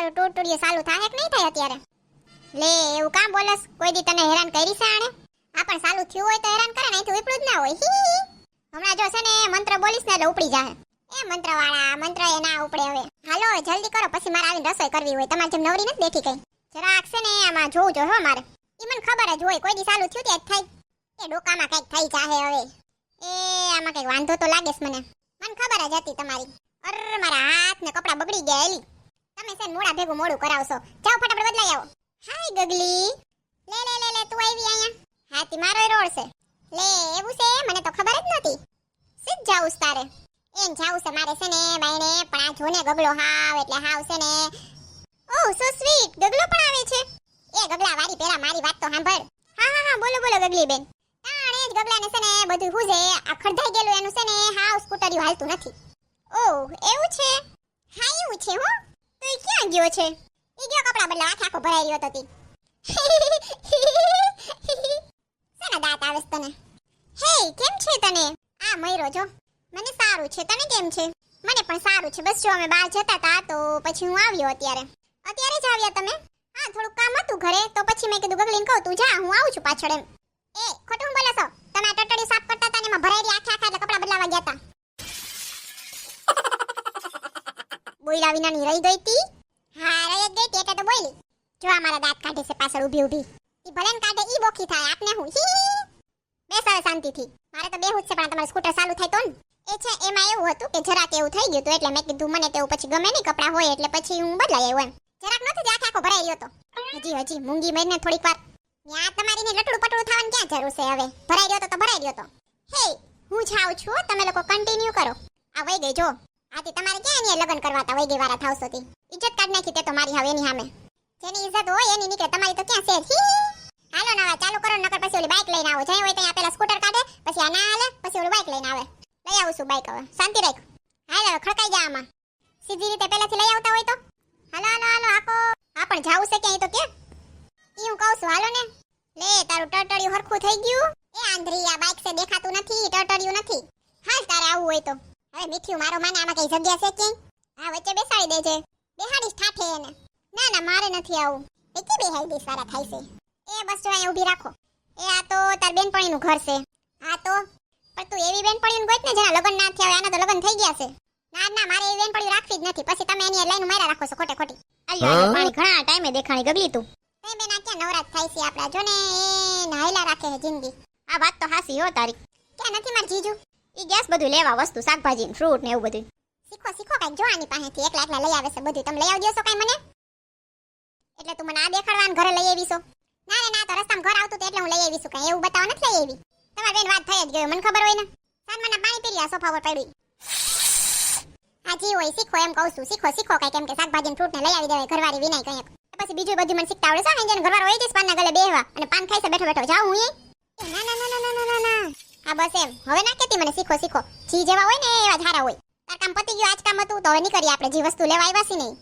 તમારું ટોટોડિયો ચાલુ થાય કે નહીં થાય અત્યારે? લે, એવું કામ બોલસ? કોઈ દી તને હેરાન કરી છે આણે? આ પણ ચાલુ થયું હોય તો હેરાન કરે ને અહીંથી ઉપડું જ ના હોય. હમણાં જો છે ને, મંત્ર બોલીશ ને એટલે ઉપડી જાય એ મંત્ર વાળા મંત્ર એ ના ઉપડે હવે. હાલો, જલ્દી કરો, પછી મારે આવીને રસોઈ કરવી હોય. તમારે જેમ નવરી નથી બેઠી કઈ. જરાક છે ને, આમાં જોવું જો મારે. એ મને ખબર જ હોય, કોઈ દી ચાલુ થયું ત્યાં થાય. એ ડોકામાં કંઈક થઈ જાહે હવે. એ, આમાં કંઈક વાંધો તો લાગે મને. મને ખબર જ હતી તમારી. અર, મારા હાથ ને કપડા બગડી ગયા એલી. તમે સેન મોડા ભેગું મોડું કરાવશો. જાઓ ફટાફટ બદલાઈ આવો. હાય, ગગલી. લે લે લે લે, તું આવી અહીંયા. હાથી, મારો રોડ છે. લે, એવું છે? મને તો ખબર જ નહોતી. સીધ જાઉં તારે. એમ જાવું છે મારે છે ને બાઈને પણ આ જોને ગગલો હાવ, એટલે હાવ છે ને. ઓહ સો સ્વીટ ગગલો પણ આવે છે. એ ગગલા વારી પેલા મારી વાત તો સાંભળ. હા હા હા, બોલો બોલો, ગગલી બેન. તાણે જ ગગલાને છે ને બધું હુજે. આ ખરધાઈ ગયેલું એનું છે ને, હાવ સ્કૂટરિયું હાલતું નથી. ઓહ, એવું છે? હા, એવું છે હો. તો ક્યાં ગયો છે? એ ગયો કપડા બદલાવા આખે ભરાઈ રહ્યો હતો શેના દાંત આવે તને? હે, કેમ છે તને? આ મયરો જો, મને સારું છે, તને કેમ છે? મને પણ સારું છે, બસ જો અમે બહાર જતા હતા તો પછી હું આવ્યો અત્યારે. અત્યારે જ આવ્યા તમે? હા થોડું કામ હતું ઘરે, તો પછી મેં કીધું, ગગલીને કહું, તું જા, હું આવું છું પાછળ એમ. એ, ખોટું બોલો છો? તમે આ ટટડી સાફ કરતા હતા ને એમાં ભરાયેલી આખા આખા એટલે કપડાં બદલાવા ગયા હતા બોયલા વિનાની રહી ગઈ તી? હા, રહી ગઈ તે તો બોયલી. જો મારા દાંત કાઢે છે પાછળ ઊભી ઊભી. ઈ ભલે ને કાઢે, ઈ બોખી થાય, આપને હું. બેસ હવે શાંતિથી. મારે તો બેહું જ છે, પણ તમારું સ્કૂટર ચાલુ થાય તો ને. એ છે, એમાં એવું હતું કે જરાક એવું થઈ ગયું હતું, એટલે મેં કીધું મને તેવું પછી ગમે નહીં, કપડાં હોય એટલે પછી હું બદલાઈ આવ્યો એમ. જરાક જ આખે આખો ભરાઈ હતો હજી હજી, મૂંગી મરીને થોડીક વાર. ત્યાં તમારી ને લટડું પટડું થવાની ક્યાં જરૂર છે હવે? ભરાઈ ગયો તો તો ભરાઈ ગયો તો. હે, હું જાઉં છું તમે લોકો કન્ટિન્યુ કરો. આ વઈ ગઈ, જો. આથી તમારે ક્યાં એની લગ્ન કરવા તા વાળા થાવસો તી ઇજ્જત કાઢ નાખી તે તો મારી હવે એની સામે. જેની ઇજ્જત હોય એની નીકળે. તમારી તો ક્યાં છે. હાલો નવા, ચાલુ કરો નકર પછી ઓલી બાઇક લઈને આવો. જાય હોય ત્યાં પેલા સ્કૂટર કાઢે, પછી આ ના હાલે પછી ઓલી બાઇક લઈને આવે. લઈ આવું છું બાઇક હવે. શાંતિ રાખ. હાલ હવે ખડકાઈ જા આમાં. સીધી રીતે પહેલાથી લઈ આવતા હોય તો. હાલો હાલો હાલો, આખો. હા, પણ જાવું છે ક્યાંય તો કે? ઈ હું કહું છું, હાલો ને. લે, તારું ટટડિયું હરખું થઈ ગયું. એ આંધળી આ બાઇક છે, દેખાતું નથી ટટડિયું નથી. હાલ તારે આવવું હોય તો. હવે મીઠું મારો માને આમાં કઈ જગ્યા છે કે હા વચ્ચે બેસાડી દેજે. બેહાડીશ ઠાઠે એને. ના ના મારે નથી આવું. એ કે બેહાડી દઈશ સારા થાય છે? એ બસ જો અહીંયા ઊભી રાખો. એ આ તો તાર બેનપણીનું ઘર છે. આ તો પણ તું એવી બેનપણીઓને ગોત ને જેના લગ્ન ના થયા હોય આના તો લગ્ન થઈ ગયા છે. ના ના મારે એવી બેનપણી રાખવી જ નથી. પછી તમે એની લાઈન માર્યા રાખો છો ખોટે ખોટી. અલ્યા પાણી ઘણા ટાઈમે દેખાણી ગગલી તું. એ બેન આ ક્યાં નવરાત થાય છે આપડા? જો ને એ નાયલા રાખે છે જિંદગી. આ વાત તો હાસી હો તારી. ક્યાં નથી માર જીજુ? ઈ ગેસ બધું લેવા, વસ્તુ, શાકભાજી ને ફ્રૂટ ને એવું બધું. શીખો શીખો કઈ જો આની પાસેથી એકલા એકલા લઈ આવે છે બધું. તમે લઈ આવજો છો કઈ મને? એટલે તું મને આ દેખાડવાને ઘરે લઈ આવીશો. ના રે ના, તો રસ્તામાં ઘર આવતું એટલે હું લઈ આવીશું કઈ. એવું બતાવવા નથી લઈ આવી. તમારી બેન વાત થઈ જ ગયો મને ખબર હોય ને. સાનમાના પાણી પી રહ્યા સોફા પર પડ્યું હાજી હોય, શીખો એમ કહું છું. શીખો શીખો કઈ કેમ કે શાકભાજી ફ્રૂટ ને લઈ આવી દેવાય, ઘરવાળી વિનાય કઈ પછી બીજું બધું મને શીખતા આવડે છે ને, જેને ઘરવાળો હોય જઈશ પાનના ગલે બેહવા. અને પાન ખાઈ છે, બેઠો બેઠો, જાઉં હું ના ના ના ના ના ના ના. હા, બસ એમ. હવે ના કેતી મને, શીખો શીખો. જી જેવા હોય ને એવા ધારા હોય. તાર કામ પતી ગયું, આજ કામ હતું, તો હવે નીકળીએ આપણે. જે વસ્તુ લેવા આવ્યા છે નહીં.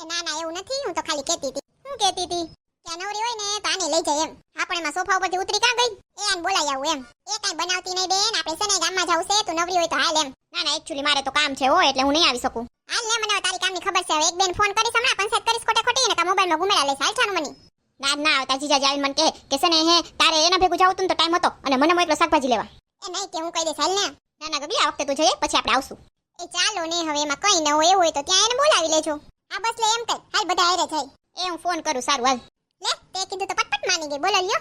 એ ના ના, એવું નથી. હું તો ખાલી કેતી હતી. હું કેતી હતી કે નવરી હોય ને, તો આને લઈ જાય એમ. આપણે એમાં સોફા ઉપરથી ઉતરી કાં ગઈ? એ આને બોલાઈ આવું એમ. એ કાંઈ બનાવતી નહીં બેન. આપણે છે ને ગામમાં જવું છે, તું નવરી હોય તો હાલ એમ. ના ના એકચ્યુઅલી મારે તો કામ છે હો, એટલે હું નહીં આવી શકું. હાલ ને, મને તારી કામની ખબર છે. હવે એક બેન ફોન કરીશ હમણાં, પંચાયત કરીશ ખોટે ખોટી ને મોબાઈલમાં ગુમેલા લઈશ હાલ છાનું મની. ના ના આવતા જીજાજી આવીને મને કે કે છે ને, હે, તારે એના ભેગું જાવું તું તો ટાઈમ હતો, અને મને મોકલો શાકભાજી લેવા. એ નહીં કે હું કહી દઈશ, હાલ ને. ના ના ગગલી આ વખતે તું જઈએ પછી આપણે આવશું. એ ચાલો ને, હવે એમાં કઈ ન હોય, એવું હોય તો ત્યાં એને બોલાવી લેજો. હા, બસ લે, એમ કઈ. હાલ બધા હારે જાય. એ હું ફોન કરું, સારું, હાલ. લે, તે કીધું તો પટપટ માની ગઈ. બોલો લ્યો.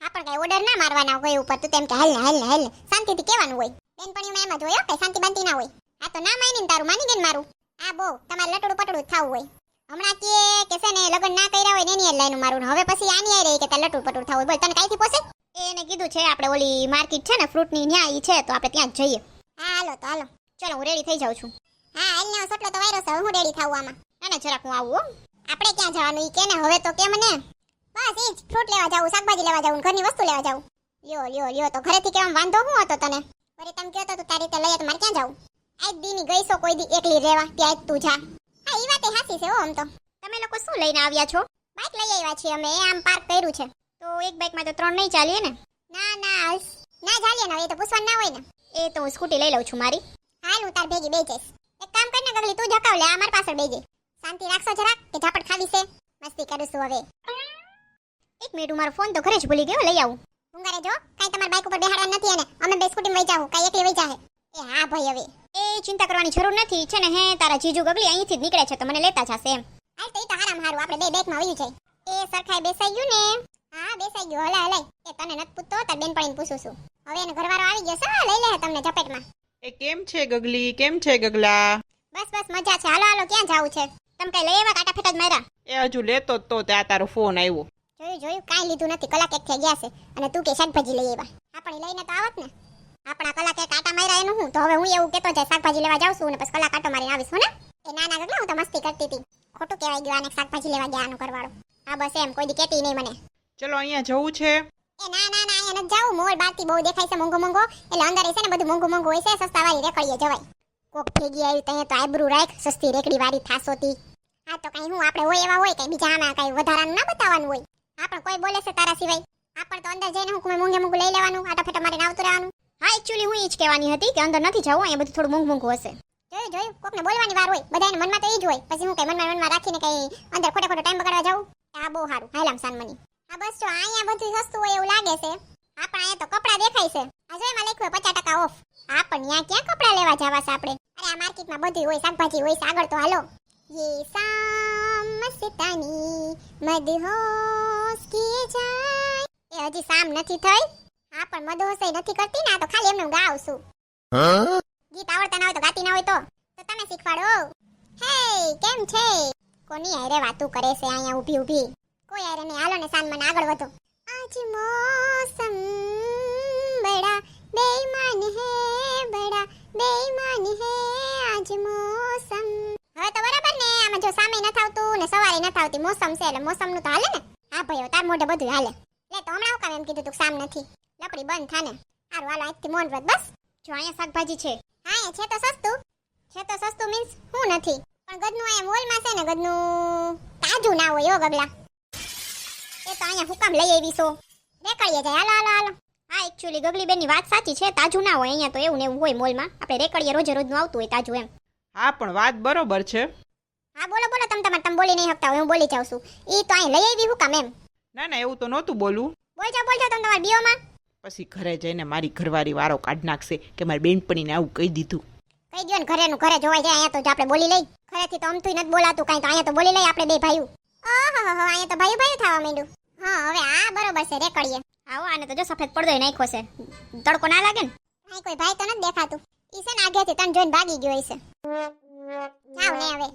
હા, પણ કઈ ઓર્ડર ના મારવાના હોય ઉપર, તું તેમ કે, હાલ ને હાલ ને હાલ ને. શાંતિથી કહેવાનું હોય. બેનપણીમાં એમ જ હોય કઈ શાંતિ બાંતિ ના હોય. હા, તો ના માની ને તારું, માની ગઈ ને મારું. આ બહુ, તમારે લટડું પટડું થવું હોય. હમણાં કે કે છે ને, લગ્ન ના કર્યા હોય ને, એની લાઈન મારું હવે પછી આની આવી રહી કે તાર લટડું પટડું થવું બોલ, તને કાઈથી પોસે? એને કીધું છે આપણે ઓલી માર્કેટ છે ને ફ્રૂટની ન્યા ઈ છે તો આપણે ત્યાં જ જઈએ. હા હાલો તો હાલો. ચલો હું રેડી થઈ જાઉં છું. હા હાલ ને સટલો તો વાયરો છે હું રેડી થાવું આમાં. ના ના જરાક હું આવું હો. આપણે ક્યાં જવાનું ઈ કે ને હવે તો કે મને. બસ ઈ જ ફ્રૂટ લેવા જાવું શાકભાજી લેવા જાવું ને ઘરની વસ્તુ લેવા જાવું લ્યો લ્યો લ્યો તો ઘરેથી કેમ વાંધો હું હતો તને? વળી તમે કહેતો તો તું તારી રીતે લઈએ તો મારે ક્યાં જાવું આજ દીની ગઈ છો કોઈ દી એકલી રહેવા ત્યાં જ તું જા. હા ઈ વાતે હાસી છે હો આમ તો. તમે લોકો શું લઈને આવ્યા છો? બાઇક લઈ આવ્યા છીએ અમે આમ પાર્ક કર્યું છે. તો એક બાઇકમાં તો ત્રણ નહીં ચાલીએ ને? ના ના ના ચાલીએ ને એ તો પૂછવાનું ના હોય ને. એ તો હું સ્કૂટી લઈ લઉં છું મારી. હાલ હું તાર ભેગી બે જઈશ. એક કામ કરીને ગગલી તું જકાવ લે આ મારી પાછળ બેજે શાંતિ રાખશો જરાક કે ઝાપટ ખાવી છે? મસ્તી કરું છું હવે. એક મિનિટ મારો ફોન તો ઘરે જ ભૂલી ગયો લઈ આવું. હુંગારે જો કાઈ તમારી બાઇક ઉપર બેહાડવા નથી અને અમે બે સ્કૂટીમાં વઈ જાવ કાઈ એકલી વઈ જાહે. એ હા ભાઈ હવે. એ ચિંતા કરવાની જરૂર નથી છે ને હે તારા જીજુ ગગલી અહીંથી જ નીકળે છે તો મને લેતા જશે એમ. હાલ તો એ તો હારામ હારું આપણે બે બેગમાં વયું જાય. એ સરખાઈ બેસાઈ ગયું ને. હા બેસાઈ ગયો. હલાય હલાય એ તને નથી પૂછતો તાર બેનપણીને પૂછું છું. હવે એને ઘરવાળો આવી ગયો છે. લઈ લે તમને ઝપેટમાં. એ કેમ છે ગગલી? કેમ છે ગગલા? બસ બસ મજા છે. હાલો હાલો ક્યાં જાવું છે? તમે કઈ લઈ આવ્યા કાટા ફેટા જ માર્યા? એ હજુ લેતો તો ત્યાં તારો ફોન આવ્યો. જોયું જોયું. કાંઈ લીધું નથી. કલાક એક થઈ ગયા છે. અને તું કે શાકભાજી લઈ આવ્યા. આપણે લઈને તો આવત ને. આપણા કલાક એક આટા માર્યા એનું હું તો હવે હું એવું કેતો જાય શાકભાજી લેવા જાઉં છું અને પછી કલાક કાંટો મારીને આવીશ હું ને? એ ના ના ગગલા હું તો મસ્તી કરતી હતી. ખોટું કહેવાય ગયું આને શાકભાજી લેવા ગયા આનો કરવાળો હા બસ એમ. કોઈ દી કહેતી નહીં મને. ચલો, અહીંયા જવું છે. એ ના ના ના, અહીંયા નથી જાવું. મોલ બારથી બહુ દેખાય છે મોંઘો મોંઘો. એટલે અંદર છે ને બધું મોંઘું મોંઘું હોય છે. સસ્તા વાળી રેકડીએ જવાય. કોક ભેગી આવી ત્યાં તો આઈબ્રુ રાખ. સસ્તી રેકડી વાળી થાસોતી. હા, તો કઈ હું, આપણે હોય એવા હોય, કઈ બીજા આમાં કઈ વધારાનું ના બતાવવાનું હોય. આપણે કોઈ બોલે છે તારા સિવાય. આપણે તો અંદર જઈને હું મોંઘે, મોંઘું લઈ લેવાનું. આટા ફેટા મારીને આવતું રહેવાનું. હા એકચ્યુઅલી હું એ જ કહેવાની હતી કે અંદર નથી જવું, અહીંયા બધું થોડું મોંઘું મોંઘું હશે. જોયું જોયું? કોકને બોલવાની વાર હોય. બધાને મનમાં તો એ જ હોય. પછી હું કઈ મનમાં મનમાં રાખીને કઈ અંદર ખોટે ખોટો ટાઈમ બગાડવા જાઉં? આ બહુ સારું. હાલામ સાનમની. હા બસ જો, અહીંયા બધું સસ્તું હોય એવું લાગે છે. આપણે અહીંયા તો કપડાં દેખાય છે. આ જો એમાં લખ્યું પચાસ ટકા ઓફ. હા પણ ત્યાં ક્યાં કપડાં લેવા જવા છે આપણે? અરે, આ માર્કેટમાં બધું હોય, શાકભાજી હોય આગળ તો હાલો. યે શામ મસ્તાની મદહોશ કિએ જાય. એ હજી સામ નથી થઈ. હા પણ મદહોશ નથી કરતી ને, આ તો ખાલી એમને ગાવ છું. ગીત આવડતા ના હોય તો ગાતી ના હોય તો. તો તમે શીખવાડો. હે, કેમ છે? કોની હારે વાતું કરે છે અહીંયા ઊભી ઊભી? કોઈ હારે ને હાલો ને સાનમાન આગળ વધો. આજ મોસમ બડા બેઈમાન હે, બડા બેઈમાન હે, આજ મોસમ. હવે તો બરાબર ને, આમાં જો સામે ન થાવતું ને સવારે નથી આવતી, મોસમ છે એટલે મોસમનું તો હાલે ને? હા ભાઈ તાર મોઢે બધું હાલે. લે, તો હમણાં કામ એમ કીધું તું સામ નથી. લપડી બંધ થાને હારું, હાલો, આજથી મોન વ્રત બસ. જો અહીંયા શાકભાજી છે. હા એ છે તો સસ્તું. છે તો સસ્તું મીન્સ હું નથી. પણ ગદનું અહીંયા મોલમાં છે ને, ગદનું તાજું ના હોય હો ગગલા એ તો અહીંયા હુકામ લઈ આવી છો. રેકડીએ જાય. હાલો હાલો હાલો. હા એકચ્યુઅલી ગગલી બેનની વાત સાચી છે. તાજું ના હોય અહીંયા તો એવું ને એવું હોય મોલમાં. આપણે રેકડીએ રોજે રોજનું આવતું હોય તાજું એમ. હા પણ વાત બરોબર છે. હા બોલો બોલો. તમે તમારે તમે બોલી નહીં શકતા હોય. હું બોલી જાઉં છું. એ તો અહીં લઈ આવી હુકામ એમ. ના ના એવું તો નહોતું બોલવું બોલ. જાઓ બોલ જાઓ તમે તમારા બીઓમાં. પછી ઘરે જઈને મારી ઘરવાળી વારો કાઢ નાખશે કે મારી બેનપણીને આવું કહી દીધું. કહી દો ને ઘરેનું. ઘરે જોવાય જાય અહીંયા તો આપણે બોલી લઈ. ઘરેથી તો અમથું નથી બોલાતું. કાંઈ તો અહીંયા તો બોલી લઈ આપણે બે ભાઈઓ. ઓહો અહીંયા તો ભાઈ ભાઈ થવા માંડ્યું. હા, હવે આ બરોબર છે રેકડીએ આવો, આને તો જો સફેદ પડદો નાખ્યો છે. તડકો ના લાગે ને? ભાઈ, કોઈ ભાઈ તો નથી દેખાતું. ઈ છે ને આગેથી તને જોઈને ભાગી ગયો છે જાવ ને હવે.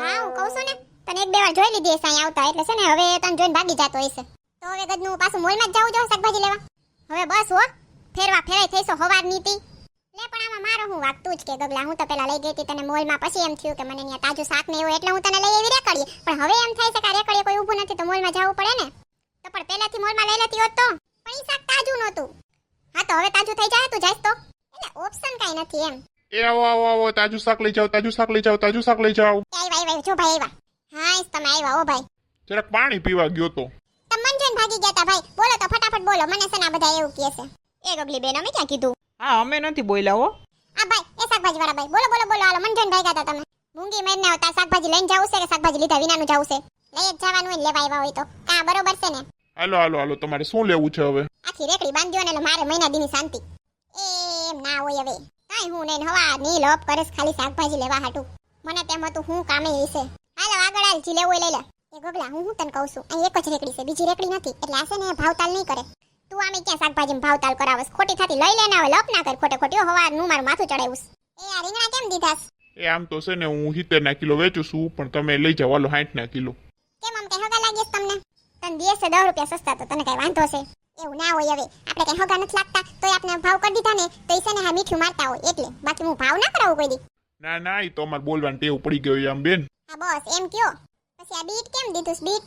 હા, હું કહું છું ને, તને એક બે વાર જોઈ લીધી હશે અહીં આવતા, એટલે છે ને હવે તને જોઈને ભાગી જતો હશે. તો હવે ગદનું પાછું મોલમાં જ જવું જો શાકભાજી લેવા. હવે બસ હો, ફેરવા ફેરાઈ થઈશો હવાર નીતિ લે પણ આમાં મારો હું વાગ તું જ કે ગગલા હું તો પેલા લઈ ગઈ હતી તને મોલમાં પછી એમ થયું કે મને ત્યાં તાજું શાક ને એવું એટલે હું તને લઈ એવી રેકડીએ. પણ હવે એમ થાય છે કે રેકડીએ કોઈ ઊભું નથી તો મોલમાં જવું પડે ને? તો પણ પહેલાથી મોલમાં લઈ લેતી હોત તો? પણ શાક તાજું નહોતું. હા તો હવે તાજું થઈ જાય તું જાય તો. એટલે ઓપ્શન કાંઈ નથી એમ. એ આવો આવો આવો તાજું શાક લઈ જાઓ તાજું શાક લઈ જાઓ તાજું શાક લઈ જાઓ. એ આવ્યા આવ્યા જો ભાઈ આવ્યા હા તમે આવ્યા ઓ ભાઈ. જરાક પાણી પીવા ગયો તો. તમે મન ભાગી ગયા તા ભાઈ. બોલો તો ફટાફટ બોલો મને બધા એવું કહે છે. એ ગગલી બેન અમે ક્યાં કીધું? હા અમે નથી બોલ્યા હો. આ ભાઈ એ શાકભાજી વાળા ભાઈ બોલો બોલો બોલો હાલો મંજન ભાઈ ગાતા તમે. મૂંગી મેરને આવતા શાકભાજી લઈને જાવું છે કે શાકભાજી લીધા વિનાનું જાવું છે? લઈ જ જવાનું હોય લેવા આવ્યા હોય તો. કા બરોબર છે ને? હાલો હાલો હાલો તમારે શું લેવું છે હવે? આખી રેકડી બાંધ્યો ને એટલે મારે મહિના દીની શાંતિ. એમ ના હોય હવે. કાંઈ હું નહીં હવા ની લોપ કરેશ ખાલી શાકભાજી લેવા હાટું. મને તેમ હતું હું કામે હશે હાલો આગળ હાલ જી લેવું લઈ લે. એ ગોગલા હું હું તને કહું છું? અહીં એક જ રેકડી છે બીજી રેકડી નથી. એટલે આ છે ને ભાવતાલ નહીં કરે. તું આમે ક્યાં શાકભાજી ભાવતાલ કરાવસ? ખોટી થાતી લઈ લેના હવે લપ ના કર. ખોટે ખોટી હવા નું મારું માથું ચડાવ્યું એ આ રીંગણા કેમ દીધાસ? એ આમ તો છે ને હું સિત્તેર ના કિલો વેચું છું પણ તમે લઈ જાવ લો સાઠ ના કિલો. કેમ આમ કઈ હગા લાગીશ તમને? તને દિવસે દસ રૂપિયા સસ્તા તો તને કઈ વાંધો છે. એવું ના હોય હવે. આપણે કઈ હગા નથી લાગતા. તોય આપણે ભાવ કરી દીધા ને તો ઈ છે ને હા મીઠું મારતા હોય. એટલે બાકી હું ભાવ ના કરાવું કોઈ દી. ના ના એ તો અમારે બોલવાની ટેવ પડી ગયો આમ બેન. હા બસ એમ કયો. પછી આ બીટ કેમ દીધું? બીટ?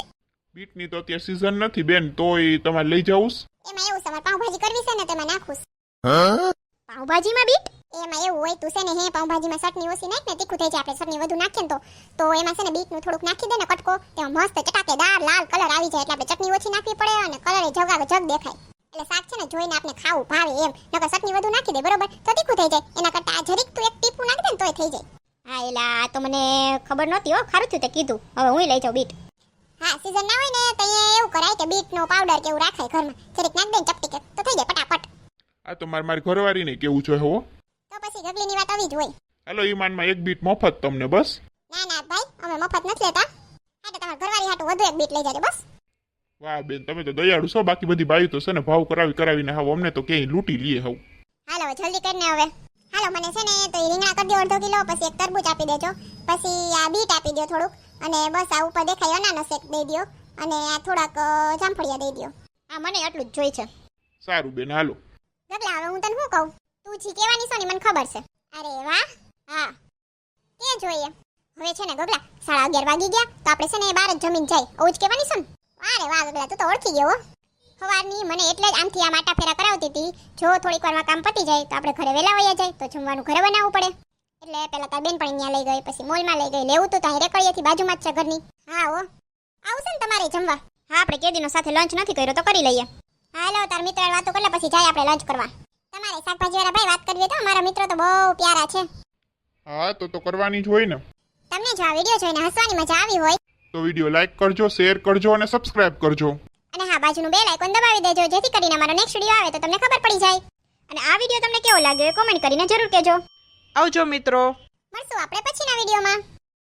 બીટની તો અત્યારે સીઝન નથી બેન તોય તમારે લઈ જાઉં એમાં એવું છે પાઉભાજી કરવી છે ને તેમાં નાખું પાઉભાજીમાં બીટ? એમાં એવું હોય તું છે ને હે પાઉંભાજીમાં ચટણી ઓછી નાખ ને તીખું થઈ જાય આપણે ચટણી વધુ નાખીએ ને તો. તો એમાં છે ને બીટનું થોડુંક નાખી દે ને કટકો તેમાં મસ્ત ચટાકેદાર લાલ કલર આવી જાય એટલે આપણે ચટણી ઓછી નાખવી પડે અને કલર એ જગાવે જગ દેખાય. એટલે શાક છે ને જોઈને આપણે ખાવું ભાવે એમ. નકર ચટણી વધુ નાખી દે બરોબર? તો તીખું થઈ જાય. એના કરતા આ જરીક તું એક ટીપું નાખી દે ને તોય થઈ જાય. હા હા એલા આ તો મને ખબર નહોતી હો ખારું થયું તે કીધું. હવે હું લઈ જાઉં બીટ. હા સીઝન ના હોય ને તો અહીંયા એવું કરાય કે બીટનો પાવડર કે એવું રાખાય ઘરમાં. જરીક નાખ દે ચપટી કે તો થઈ જાય પટાપટ આ તો મારે મારી ઘરવાળીને કેવું છે હો? તો પછી ગગલીની વાત આવી જ હોય. હાલો ઈમાનમાં એક બીટ મફત તમને બસ. ના ના ભાઈ અમે મફત નથી લેતા. હા તો તમારા ઘરવાળી હાટું વધુ એક બીટ લઈ જાજો બસ. વાહ બેન તમે તો દયાળુ છો. બાકી બધી બાયું તો છે ને ભાવ કરાવી કરાવીને હાવ અમને તો ક્યાંય લૂંટી લઈએ હાવ. હાલો જલ્દી કરીને હવે. હાલો મને છે ને તો રીંગણા કરી દો અડધો કિલો પછી એક તરબૂચ આપી દેજો. પછી આ બીટ આપી દો થોડુંક. અને બસ આ ઉપર દેખાય અનાનસ શેક દઈ દો અને આ થોડાક જામફળિયા દઈ દો હા મને આટલું જ જોઈ છે. સારું બેન હાલો. ગગલા હવે હું તને શું કહું? તું જી કેવાની સોની ને મને ખબર છે. અરે વાહ! હા. કે જોઈએ? હવે છે ને ગગલા સાડા અગિયાર વાગી ગયા તો આપણે છે ને બાર જ જમીન જાય. આવું જ કહેવાની છે અરે વાહ ગગલા તું તો ઓળખી ગયો સવારની મને એટલે જ આમથી આ માટા ફેરા કરાવતી હતી. જો થોડીક વારમાં કામ પતી જાય તો આપણે ઘરે વહેલા વયા જાય તો જમવાનું ઘરે બનાવવું પડે. એટલે પેલા તાર બેન પણ ત્યાં લઈ ગઈ પછી મોલમાં લઈ ગઈ. લેવું તો ત્યાં રેકડીએથી બાજુમાં જ છે ઘરની. હા હો. આવશે ને તમારે જમવા. હા આપણે કેદીનો સાથે લંચ નથી કર્યો તો કરી લઈએ. હાલો તાર મિત્ર વાતો કરી પછી જાય આપણે લંચ કરવા. તમારે શાકભાજી વાળા ભાઈ વાત કરવી તો મારા મિત્રો તો બહુ પ્યારા છે. હા તો તો કરવાની જ હોય ને. તમને જો આ વીડિયો જોઈને હસવાની મજા આવી હોય તો વીડિયો લાઈક કરજો શેર કરજો અને સબસ્ક્રાઇબ કરજો. અને હા બાજુનું બેલ આઇકોન દબાવી દેજો જેથી કરીને અમારો નેક્સ્ટ વીડિયો આવે તો તમને ખબર પડી જાય. અને આ વીડિયો તમને કેવો લાગ્યો એ કોમેન્ટ કરીને જરૂર કહેજો. આવજો મિત્રો. મળશું આપણે પછીના વિડીયોમાં.